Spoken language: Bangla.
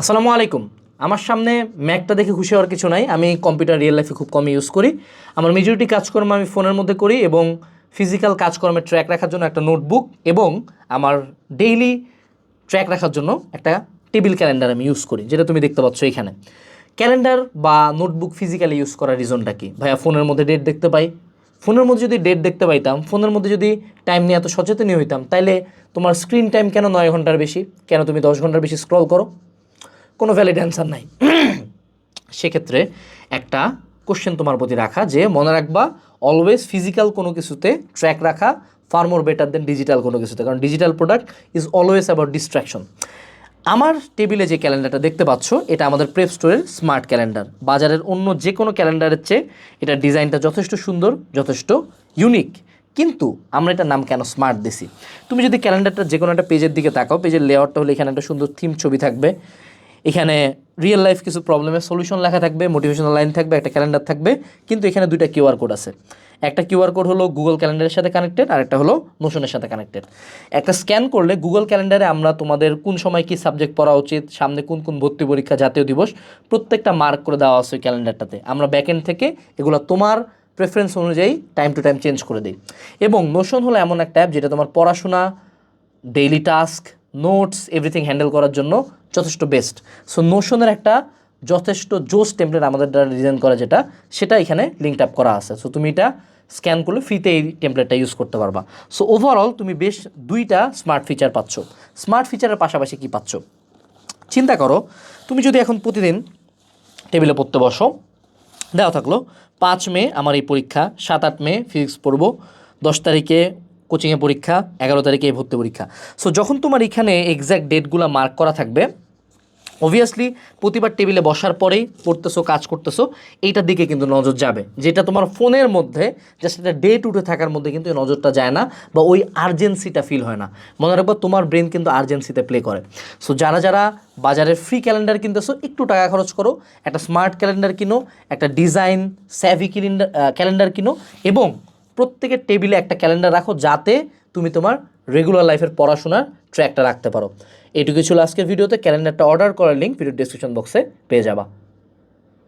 আসসালামু আলাইকুম। আমার সামনে ম্যাকটা দেখে খুশি হওয়ার কিছু নাই। আমি কম্পিউটার রিয়েল লাইফে খুব কম ইউজ করি। আমার মেজরিটি কাজকর্ম আমি ফোনের মধ্যে করি এবং ফিজিক্যাল কাজকর্মের ট্র্যাক রাখার জন্য একটা নোটবুক এবং আমার ডেইলি ট্র্যাক রাখার জন্য একটা টেবিল ক্যালেন্ডার আমি ইউজ করি, যেটা তুমি দেখতে পাচ্ছ এখানে। ক্যালেন্ডার বা নোটবুক ফিজিক্যালি ইউজ করার রিজনটা কি? ভাইয়া, ফোনের মধ্যে ডেট দেখতে পাই? ফোনের মধ্যে যদি ডেট দেখতে পাইতাম, ফোনের মধ্যে যদি টাইম নিয়ে এত সচেতনই হইতাম, তাইলে তোমার স্ক্রিন টাইম কেন নয় ঘণ্টার বেশি? কেন তুমি দশ ঘণ্টার বেশি স্ক্রল করো? কোনো ভ্যালিড অ্যান্সার নাই। সেক্ষেত্রে একটা কোশ্চেন তোমার প্রতি রাখা যে, মনে রাখবা অলওয়েজ ফিজিক্যাল কোনো কিছুতে ট্র্যাক রাখা far more better than digital কোনো কিছুতে। কারণ digital product is always about distraction আমার টেবিলে যে ক্যালেন্ডারটা দেখতে পাচ্ছ, এটা আমাদের প্রেপ স্টোরের স্মার্ট ক্যালেন্ডার বাজারের অন্য যে কোনো ক্যালেন্ডারের চেয়ে এটার ডিজাইনটা যথেষ্ট সুন্দর, যথেষ্ট ইউনিক কিন্তু আমরা এটার নাম কেন স্মার্ট দিছি? তুমি যদি ক্যালেন্ডারটা যে কোনো একটা পেজের দিকে তাকাও পেজের লেআউটটা হলে এখানে একটা সুন্দর থিম ছবি থাকবে। এখানে রিয়েল লাইফ কিছু প্রবলেমের সলিউশন লেখা থাকবে মোটিভেশনাল লাইন থাকবে, একটা ক্যালেন্ডার থাকবে, কিন্তু এখানে দুইটা কিউআর কোড আছে। একটা কিউআর কোড হলো গুগল ক্যালেন্ডারের সাথে কানেক্টেড আর একটা হলো নোশনের সাথে কানেক্টেড একটা স্ক্যান করলে গুগল ক্যালেন্ডারে আমরা তোমাদের কোন সময় কি সাবজেক্ট পড়া উচিত, সামনে কোন কোন ভর্তি পরীক্ষা, জাতীয় দিবস, প্রত্যেকটা মার্ক করে দেওয়া আছে ওই ক্যালেন্ডারটাতে আমরা ব্যাকএন্ড থেকে এগুলো তোমার প্রেফারেন্স অনুযায়ী টাইম টু টাইম চেঞ্জ করে দিই। এবং নোশন হলো এমন একটা অ্যাপ যেটা তোমার পড়াশোনা daily task notes everything handle করার জন্য যথেষ্ট বেস্ট সো নোশনের একটা যথেষ্ট জোস টেমপ্লেট আমাদের দ্বারা ডিজাইন করা যেটা, সেটা এখানে লিঙ্ক আপ করা আছে। সো তুমি এটা স্ক্যান করলে ফ্রিতে এই টেমপ্লেটটা ইউজ করতে পারবা। সো ওভারঅল তুমি বেশ দুইটা স্মার্ট ফিচার পাচ্ছ। স্মার্ট ফিচারের পাশাপাশি কি পাচ্ছ? চিন্তা করো, তুমি যদি এখন প্রতিদিন টেবিলে পড়তে বসো, দেওয়া থাকল, পাঁচ মে আমার এই পরীক্ষা, সাত আট মে ফিজিক্স পড়ব, দশ তারিখে কোচিংয়ে পরীক্ষা, এগারো তারিখে এই ভর্তি পরীক্ষা। সো যখন তোমার এখানে এক্স্যাক্ট ডেটগুলো মার্ক করা থাকবে অবভিয়াসলি প্রতিবার টেবিলে বসার পরেই পড়তেছো, কাজ করতেছো, এইটার দিকে কিন্তু নজর যাবে। যেটা তোমার ফোনের মধ্যে জাস্ট একটা ডেট উঠে থাকার মধ্যে কিন্তু নজরটা যায় না বা ওই আর্জেন্সিটা ফিল হয় না। মনে রাখব, তোমার ব্রেন কিন্তু আর্জেন্সিতে প্লে করে। সো যারা যারা বাজারের ফ্রি ক্যালেন্ডার কিনতেছো, একটু টাকা খরচ করো, একটা স্মার্ট ক্যালেন্ডার কিনো, একটা ডিজাইন স্যাভি ক্যালেন্ডার ক্যালেন্ডার কিনো এবং প্রত্যেকের টেবিলে একটা ক্যালেন্ডার রাখো যাতে তুমি তোমার রেগুলার লাইফের পড়াশোনার ট্র্যাকটা রাখতে পারো। এটুকু ছিল আজকের ভিডিওতে। ক্যালেন্ডারটা অর্ডার করার লিঙ্ক ভিডিও ডিসক্রিপশন বক্সে পেয়ে যাবা।